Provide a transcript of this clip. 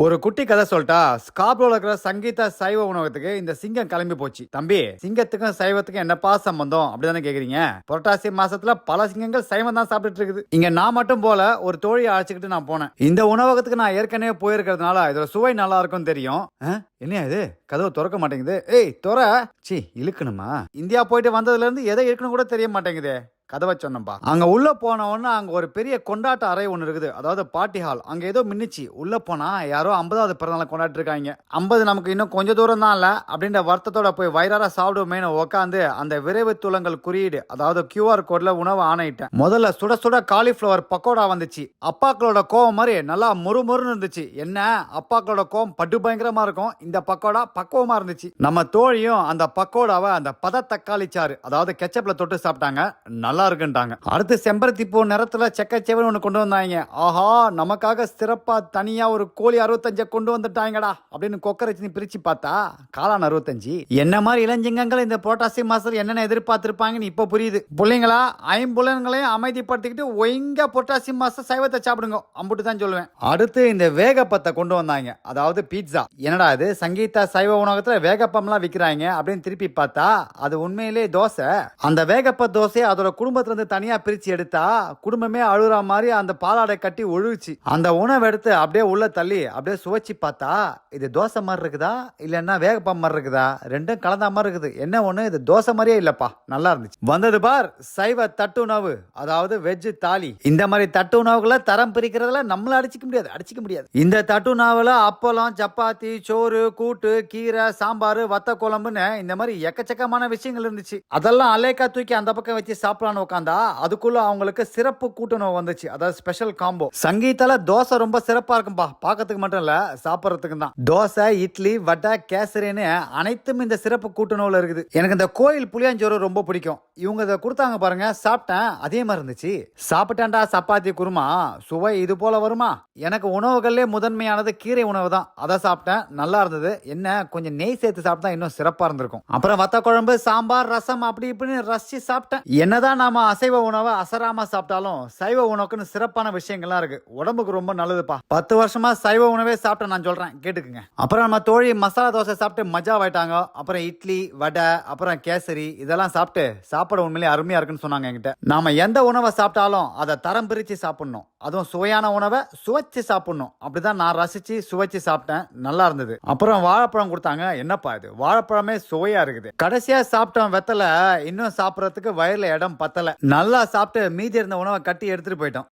ஒரு குட்டி கதை சொல்லிட்டா ஸ்காப்ரோல இருக்கிற சங்கீதா சைவ உணவகத்துக்கு இந்த சிங்கம் கிளம்பி போச்சு. தம்பி சிங்கத்துக்கும் சைவத்துக்கும் என்னப்பா சம்பந்தம்? அப்படிதானே கேக்குறீங்க? புரட்டாசி மாசத்துல பல சிங்கங்கள் சைவம் தான் சாப்பிட்டுட்டு இருக்குது. இங்க நான் மட்டும் போல ஒரு தோழியை அழைச்சிக்கிட்டு நான் போனேன். இந்த உணவகத்துக்கு நான் ஏற்கனவே போயிருக்கிறதுனால இதோட சுவை நல்லா இருக்கும் தெரியும். ஆ? இது? கதவு திறக்க மாட்டேங்குது. ஏய் துற! சி இழுக்கணுமா? இந்தியா போயிட்டு வந்ததுல இருந்து எதை இழுக்கணும் கூட தெரிய மாட்டேங்குதே. கதவை சொன்னப்பா அங்க உள்ள போன உடனே அங்க ஒரு பெரிய கொண்டாட்ட அறை ஒன்று இருக்குது. அதாவது பாட்டி ஹால் அங்க ஏதோ மின்னுச்சு. உள்ள போனா யாரோ ஐம்பதாவது பிறந்தநாள் கொண்டாட்டு இருக்காங்க ஐம்பது நமக்கு இன்னும் கொஞ்சம் தூரம் தான் இல்ல. அப்படின்ற வருத்தத்தோட போய் வயிறார சாப்பிடுவோமேனு உட்காந்து அந்த விரைவு துளங்கள் குறியீடு அதாவது கியூஆர் கோட்ல உணவு ஆணையிட்டேன். முதல்ல சுட சுட காலிஃப்ளவர் பக்கோடா வந்துச்சு. அப்பாக்களோட கோவம் மாதிரி நல்லா முறுமுறுன்னு இருந்துச்சு. என்ன? அப்பாக்களோட கோவம் பட்டு பயங்கரமா இருக்கும். இந்த பக்கோடா பக்குவமா இருந்துச்சு. நம்ம தோழியும் அந்த பக்கோடாவை அந்த பத தக்காளி சாறு அதாவது கெச்சப்ல தொட்டு சாப்பிட்டாங்க. நல்லா இருக்குன்ட்டாங்க அடுத்து செம்பருத்தி பூ நிறத்துல செக்கச்செவன் ஒன்று கொண்டு வந்தாங்க. ஆஹா நமக்காக சிறப்பா தனியா ஒரு கோழி அறுபத்தஞ்சை கொண்டு வந்துட்டாங்கடா அப்படின்னு கொக்கரச்சினி பிரிச்சு பார்த்தா காளான் அறுபத்தஞ்சு. என்ன மாதிரி இளஞ்சிங்கங்கள் இந்த புரோட்டாசி மாசத்தில் என்னென்ன எதிர்பார்த்திருப்பாங்கன்னு இப்ப புரியுது. பிள்ளைங்களா ஐம்புலன்களையும் அமைதிப்படுத்திக்கிட்டு ஒய்ங்க புரோட்டாசி மாசம் சைவத்தை சாப்பிடுங்க. அம்புட்டு தான் சொல்லுவேன். அடுத்து இந்த வேகப்பத்தை கொண்டு வந்தாங்க. அதாவது பீட்சா என்னடா இது? சங்கீதா சைவ உணவகத்தில் வேகப்பம்லாம் விக்கிறாங்க அப்படின்னு திருப்பி பார்த்தா அது உண்மையிலே தோசை. அந்த வேகப்ப தோசை அதோட குடும்ப இருந்து தனியா பிரிச்சு எடுத்தா குடும்பமே அழுகுற மாதிரி அந்த பாலாடை கட்டி ஒழுகுச்சு. அந்த உணவு எடுத்து அப்படியே உள்ள தள்ளி அப்படியே சுவைச்சு பார்த்தா இது தோசை மாதிரி இருக்குதா? இல்லைன்னா வேகப்பம் மாதிரி இருக்குதா? ரெண்டும் கலந்த மாதிரி இருக்குது. என்ன ஒண்ணு? இது தோசை மாதிரியே இல்லப்பா. நல்லா இருந்துச்சு. வந்தது பார் சைவ தட்டு உணவு அதாவது வெஜ் தாலி. இந்த மாதிரி தட்டு உணவுகளை தரம் பிரிக்கிறதுல நம்மள அடிச்சுக்க முடியாது. அடிச்சுக்க முடியாது. இந்த தட்டு உணவுல அப்பளம் சப்பாத்தி சோறு கூட்டு கீரை சாம்பார் வத்த குழம்புன்னு இந்த மாதிரி எக்கச்சக்கமான விஷயங்கள் இருந்துச்சு. அதெல்லாம் அலேக்கா தூக்கி அந்த பக்கம் வச்சு சாப்பிடலான்னு உட்காந்தா அதுக்குள்ள அவங்களுக்கு சிறப்பு கூட்டுணவு வந்துச்சு. அதாவது ஸ்பெஷல் காம்போ சங்கீதால தோசை ரொம்ப சிறப்பா இருக்கும்பா. பார்க்கறதுக்கு மட்டும் இல்ல சாப்பிட்றதுக்கு தான். தோசை இட்லி வடை கேசரின்னு அனைத்தும் இந்த சிறப்பு கூட்டுணவுல இருக்குது. எனக்கு இந்த கோயில் புளியாஞ்சோறு ரொம்ப பிடிக்கும். இவங்க இதை கொடுத்தாங்க பாருங்க சாப்பிட்டேன் அதே மாதிரி இருந்துச்சு. சாப்பிட்டேன்டா சப்பாத்தி குருமா. சுவை இது போல வருமா? எனக்கு உணவுகள்லே முதன்மையானது கீரை உணவு தான். அதை சாப்பிட்டேன் நல்லா இருந்தது. என்ன கொஞ்சம் நெய் சேர்த்து சாப்பிட்டா இன்னும் சிறப்பா இருந்திருக்கும். அப்புறம் வத்த குழம்பு சாம்பார் ரசம் அப்படி இப்படின்னு ரசிச்சு சாப்பிட்டேன். என்னதான் நம்ம அசைவ உணவை அசராம சாப்பிட்டாலும் சைவ உணவுக்குன்னு சிறப்பான விஷயங்கள்லாம் இருக்கு. உடம்புக்கு ரொம்ப நல்லதுப்பா. பத்து வருஷமா சைவ உணவே சாப்பிட்டேன் நான் சொல்றேன் கேட்டுக்குங்க. அப்புறம் நம்ம தோழி மசாலா தோசை சாப்பிட்டு மஜா ஆயிட்டாங்க. அப்புறம் இட்லி வடை அப்புறம் கேசரி இதெல்லாம் சாப்பிட்டு சாப்பிட உண்மையிலேயே அருமையா இருக்குன்னு சொன்னாங்க என்கிட்ட. நாம எந்த உணவை சாப்பிட்டாலும் அதை தரம் பிரிச்சு சாப்பிடணும். அதுவும் சுவையான உணவை சுவைச்சு சாப்பிடணும். அப்படிதான் நான் ரசிச்சு சுவைச்சு சாப்பிட்டேன். நல்லா இருந்தது. அப்புறம் வாழைப்பழம் கொடுத்தாங்க. என்னப்பா இது? வாழைப்பழமே சுவையா இருக்குது. கடைசியா சாப்பிட்டோம் வெத்தலை இன்னும் சாப்பிட்றதுக்கு வயர்ல இடம் பத்தலை. நல்லா சாப்பிட்டு மீதி இருந்த உணவை கட்டி எடுத்துட்டு போயிட்டோம்